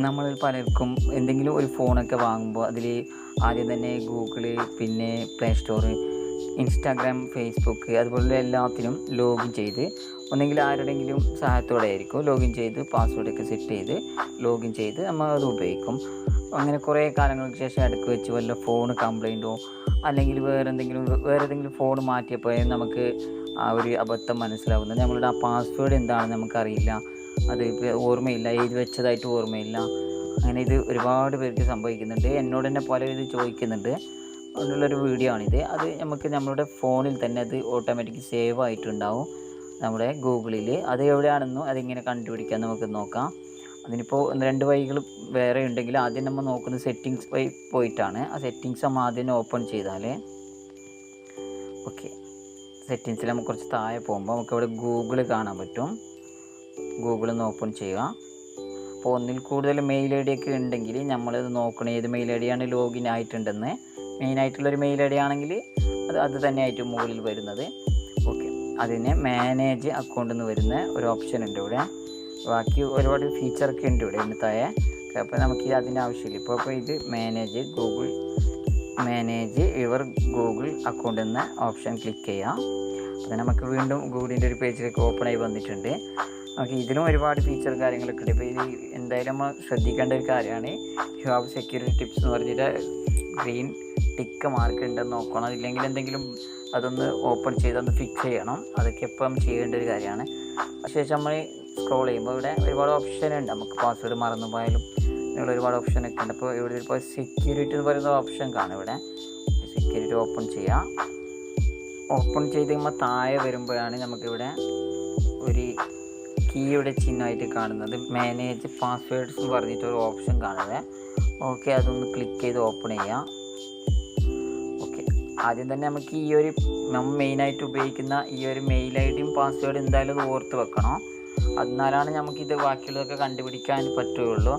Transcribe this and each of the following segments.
നമ്മളിൽ പലർക്കും എന്തെങ്കിലും ഒരു ഫോണൊക്കെ വാങ്ങുമ്പോൾ അതിൽ ആദ്യം തന്നെ ഗൂഗിൾ പിന്നെ പ്ലേ സ്റ്റോർ ഇൻസ്റ്റാഗ്രാം ഫേസ്ബുക്ക് അതുപോലുള്ള എല്ലാത്തിനും ലോഗിൻ ചെയ്ത് ഒന്നെങ്കിൽ ആരുടെങ്കിലും സഹായത്തോടെ ആയിരിക്കും ലോഗിൻ ചെയ്ത് പാസ്വേഡൊക്കെ സെറ്റ് ചെയ്ത് ലോഗിൻ ചെയ്ത് നമ്മൾ അത് ഉപയോഗിക്കും. അങ്ങനെ കുറേ കാലങ്ങൾക്ക് ശേഷം ഇടയ്ക്ക് വെച്ച് വല്ല ഫോൺ കംപ്ലൈന്റോ അല്ലെങ്കിൽ വേറെ എന്തെങ്കിലും വേറെ ഏതെങ്കിലും ഫോൺ മാറ്റിയപ്പോഴേ നമുക്ക് ആ ഒരു അബദ്ധം മനസ്സിലാവുന്നത്. നമ്മളുടെ ആ പാസ്വേഡ് എന്താണെന്ന് നമുക്കറിയില്ല. അത് ഓർമ്മയില്ല എഴുതി വെച്ചതായിട്ട് ഓർമ്മയില്ല. അങ്ങനെ ഇത് ഒരുപാട് പേർക്ക് സംഭവിക്കുന്നുണ്ട്. എന്നോട് തന്നെ പല ഇത് ചോദിക്കുന്നുണ്ട്. അതുള്ളൊരു വീഡിയോ ആണിത്. അത് നമുക്ക് നമ്മുടെ ഫോണിൽ തന്നെ അത് ഓട്ടോമാറ്റിക് സേവ് ആയിട്ടുണ്ടാവും നമ്മുടെ ഗൂഗിളിൽ അത് എവിടെയാണെന്നോ അതിങ്ങനെ കണ്ടുപിടിക്കാൻ നമുക്ക് നോക്കാം. അതിനിപ്പോൾ രണ്ട് വഴികൾ വേറെ ഉണ്ടെങ്കിൽ ആദ്യം നമ്മൾ നോക്കുന്നത് സെറ്റിങ്സ് വഴി പോയിട്ടാണ്. ആ സെറ്റിങ്സ് നമ്മൾ ആദ്യം ഓപ്പൺ ചെയ്താൽ ഓക്കെ സെറ്റിങ്സിൽ നമുക്ക് കുറച്ച് താഴെ പോകുമ്പോൾ നമുക്ക് ഇവിടെ ഗൂഗിൾ കാണാൻ പറ്റും. ഗൂഗിൾ ഒന്ന് ഓപ്പൺ ചെയ്യുക. അപ്പോൾ ഒന്നിൽ കൂടുതൽ മെയിൽ ഐ ഡി ഒക്കെ ഉണ്ടെങ്കിൽ നമ്മളത് നോക്കണം. ഏത് മെയിൽ ഐ ഡിയാണ് ലോഗിൻ ആയിട്ടുണ്ടെന്ന്. മെയിനായിട്ടുള്ളൊരു മെയിൽ ഐ ഡി ആണെങ്കിൽ അത് അത് തന്നെയായിട്ട് മുകളിൽ വരുന്നത്. ഓക്കെ. അതിന് മാനേജ് അക്കൗണ്ട് എന്ന് വരുന്ന ഒരു ഓപ്ഷൻ ഉണ്ട് ഇവിടെ. ബാക്കി ഒരുപാട് ഫീച്ചറൊക്കെ ഉണ്ട് ഇവിടെ ഇതിന് അപ്പോൾ നമുക്ക് അതിന്റെ ആവശ്യമില്ല. ഇപ്പോൾ അപ്പോൾ ഇത് manage Google manage your Google account എന്ന ഓപ്ഷൻ ക്ലിക്ക് ചെയ്യാം. അപ്പോൾ നമുക്ക് വീണ്ടും ഗൂഗിളിന്റെ ഒരു പേജിലേക്ക് ഓപ്പൺ ആയി വന്നിട്ടുണ്ട്. നമുക്ക് ഇതിലും ഒരുപാട് ഫീച്ചർ കാര്യങ്ങളൊക്കെ ഉണ്ട്. ഇപ്പോൾ ഇത് എന്തായാലും നമ്മൾ ശ്രദ്ധിക്കേണ്ട ഒരു കാര്യമാണ്. ഹാവ് സെക്യൂരിറ്റി ടിപ്സ് എന്ന് പറഞ്ഞിട്ട് ഗ്രീൻ ടിക്ക് മാർക്ക് ഉണ്ടെന്ന് നോക്കണം. ഇല്ലെങ്കിൽ എന്തെങ്കിലും അതൊന്ന് ഓപ്പൺ ചെയ്ത് ഒന്ന് ഫിക്സ് ചെയ്യണം. അതൊക്കെ ഇപ്പം ചെയ്യേണ്ട ഒരു കാര്യമാണ്. ശേഷം നമ്മൾ സ്ക്രോൾ ചെയ്യുമ്പോൾ ഇവിടെ ഒരുപാട് ഓപ്ഷൻ ഉണ്ട്. നമുക്ക് പാസ്വേഡ് മറന്നു പോയാലും ഇവിടെ ഒരുപാട് ഓപ്ഷൻ ഒക്കെ ഉണ്ട്. അപ്പോൾ ഇവിടെ ഇപ്പോൾ സെക്യൂരിറ്റി എന്ന് പറയുന്ന ഓപ്ഷൻ കാണും ഇവിടെ. സെക്യൂരിറ്റി ഓപ്പൺ ചെയ്യാം. ഓപ്പൺ ചെയ്ത് കഴിയുമ്പോൾ താഴെ വരുമ്പോഴാണ് നമുക്കിവിടെ ഒരു കീയുടെ ചിഹ്നമായിട്ട് കാണുന്നത്. മാനേജ് പാസ്വേഡ്സ് എന്ന് പറഞ്ഞിട്ട് ഒരു ഓപ്ഷൻ കാണുന്നത് ഓക്കെ അതൊന്ന് ക്ലിക്ക് ചെയ്ത് ഓപ്പൺ ചെയ്യാം. ഓക്കെ ആദ്യം തന്നെ നമുക്ക് ഈ ഒരു നമ്മൾ മെയിനായിട്ട് ഉപയോഗിക്കുന്ന ഈ ഒരു മെയിൽ ഐ ഡിയും പാസ്വേഡും എന്തായാലും ഓർത്ത് വെക്കണം. അതിനാലാണ് നമുക്കിത് ബാക്കിയുള്ളതൊക്കെ കണ്ടുപിടിക്കാൻ പറ്റുകയുള്ളൂ.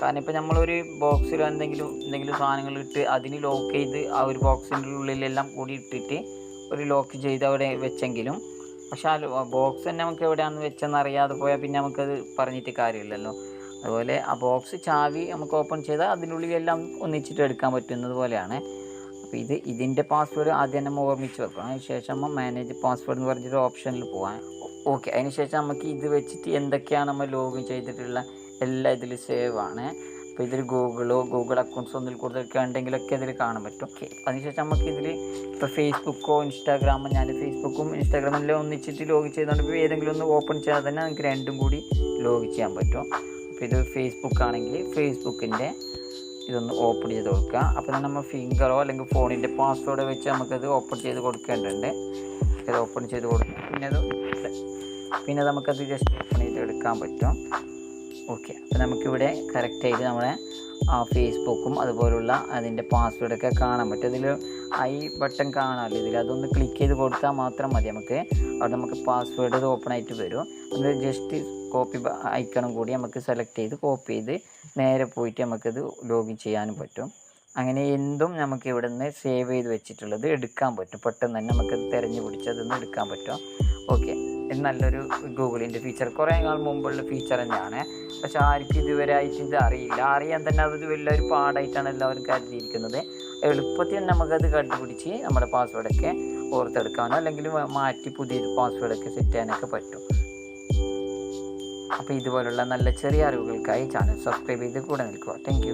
കാരണം ഇപ്പോൾ നമ്മളൊരു ബോക്സിലോ എന്തെങ്കിലും എന്തെങ്കിലും സാധനങ്ങൾ ഇട്ട് അതിന് ലോക്ക് ചെയ്ത് ആ ഒരു ബോക്സിന്റെ ഉള്ളിലെല്ലാം കൂടി ഇട്ടിട്ട് ഒരു ലോക്ക് ചെയ്ത് അവിടെ വെച്ചെങ്കിലും പക്ഷെ ആ ബോക്സ് തന്നെ നമുക്ക് എവിടെയാണെന്ന് വെച്ചെന്ന് അറിയാതെ പോയാൽ പിന്നെ നമുക്കത് പറഞ്ഞിട്ട് കാര്യമില്ലല്ലോ. അതുപോലെ ആ ബോക്സ് ചാവി നമുക്ക് ഓപ്പൺ ചെയ്താൽ അതിനുള്ളിൽ എല്ലാം ഒന്നിച്ചിട്ട് എടുക്കാൻ പറ്റുന്നത് പോലെയാണ്. അപ്പോൾ ഇത് ഇതിന്റെ പാസ്വേഡ് ആദ്യം നമ്മൾ ഓർമ്മിച്ച് വെക്കണം. അതിനുശേഷം നമ്മൾ മാനേജ് പാസ്വേഡ് എന്ന് പറഞ്ഞിട്ട് ഓപ്ഷനിൽ പോകാൻ ഓക്കെ അതിന് ശേഷം നമുക്ക് ഇത് വെച്ചിട്ട് എന്തൊക്കെയാണ് നമ്മൾ ലോഗിൻ ചെയ്തിട്ടുള്ള എല്ലാ ഇതിൽ സേവ് ആണ്. അപ്പോൾ ഇതിൽ ഗൂഗിളോ ഗൂഗിൾ അക്കൗണ്ട്സ് ഒന്നിൽ കൂടുതലൊക്കെ ഉണ്ടെങ്കിലൊക്കെ ഇതിൽ കാണാൻ പറ്റും. ഓക്കെ. അതിനുശേഷം നമുക്ക് ഇതിൽ ഇപ്പോൾ ഫേസ്ബുക്കോ ഇൻസ്റ്റാഗ്രാമോ ഞാൻ ഫേസ്ബുക്കും ഇൻസ്റ്റാഗ്രാമും എല്ലാം ഒന്നിച്ചിട്ട് ലോഗിൻ ചെയ്തുകൊണ്ട് ഇപ്പോൾ ഏതെങ്കിലും ഒന്ന് ഓപ്പൺ ചെയ്താൽ തന്നെ നമുക്ക് രണ്ടും കൂടി ലോഗിൻ ചെയ്യാൻ പറ്റും. അപ്പോൾ ഇത് ഫേസ്ബുക്ക് ആണെങ്കിൽ ഫേസ്ബുക്കിന്റെ ഇതൊന്ന് ഓപ്പൺ ചെയ്ത് കൊടുക്കുക. അപ്പോൾ തന്നെ നമ്മൾ ഫിംഗറോ അല്ലെങ്കിൽ ഫോണിന്റെ പാസ്വേഡ് വെച്ച് നമുക്കത് ഓപ്പൺ ചെയ്ത് കൊടുക്കേണ്ടതുണ്ട്. ഇത് ഓപ്പൺ ചെയ്ത് കൊടുക്കുക പിന്നെ അത് പിന്നെ നമുക്കത് ജസ്റ്റ് ഓപ്പൺ ചെയ്ത് എടുക്കാൻ പറ്റും. ഓക്കെ അപ്പോൾ നമുക്കിവിടെ കറക്റ്റായിട്ട് നമ്മുടെ ഫേസ്ബുക്കും അതുപോലുള്ള അതിന്റെ പാസ്വേഡൊക്കെ കാണാൻ പറ്റും. അതിൽ ഐ ബട്ടൺ കാണാമല്ലോ ഇതിൽ അതൊന്ന് ക്ലിക്ക് ചെയ്ത് കൊടുത്താൽ മാത്രം മതി നമുക്ക്. അവിടെ നമുക്ക് പാസ്വേഡ് അത് ഓപ്പൺ ആയിട്ട് വരും. അത് ജസ്റ്റ് കോപ്പി ഐക്കണും കൂടി നമുക്ക് സെലക്ട് ചെയ്ത് കോപ്പി ചെയ്ത് നേരെ പോയിട്ട് നമുക്കത് ലോഗിൻ ചെയ്യാനും പറ്റും. അങ്ങനെ എന്തും നമുക്ക് ഇവിടെ നിന്ന് സേവ് ചെയ്ത് വെച്ചിട്ടുള്ളത് എടുക്കാൻ പറ്റും. പെട്ടെന്ന് തന്നെ നമുക്കത് തിരഞ്ഞു പിടിച്ചതൊന്ന് എടുക്കാൻ പറ്റും. ഓക്കെ ഇത് നല്ലൊരു ഗൂഗിളിന്റെ ഫീച്ചർ കുറേ നാൾ മുമ്പുള്ള ഫീച്ചർ തന്നെയാണ്. പക്ഷെ ആർക്കും ഇതുവരെ ആയിട്ട് ഇത് അറിയില്ല. അറിയാൻ തന്നെ അത് വലിയൊരു പാടായിട്ടാണ് എല്ലാവരും കരുതിയിരിക്കുന്നത്. എളുപ്പത്തിൽ നമുക്കത് കണ്ടുപിടിച്ച് നമ്മുടെ പാസ്വേഡൊക്കെ ഓർത്തെടുക്കാനോ അല്ലെങ്കിൽ മാറ്റി പുതിയൊരു പാസ്വേഡൊക്കെ സെറ്റ് ചെയ്യാനൊക്കെ പറ്റും. അപ്പോൾ ഇതുപോലുള്ള നല്ല ചെറിയ അറിവുകൾക്കായി ചാനൽ സബ്സ്ക്രൈബ് ചെയ്ത് കൂടെ നിൽക്കുക. താങ്ക്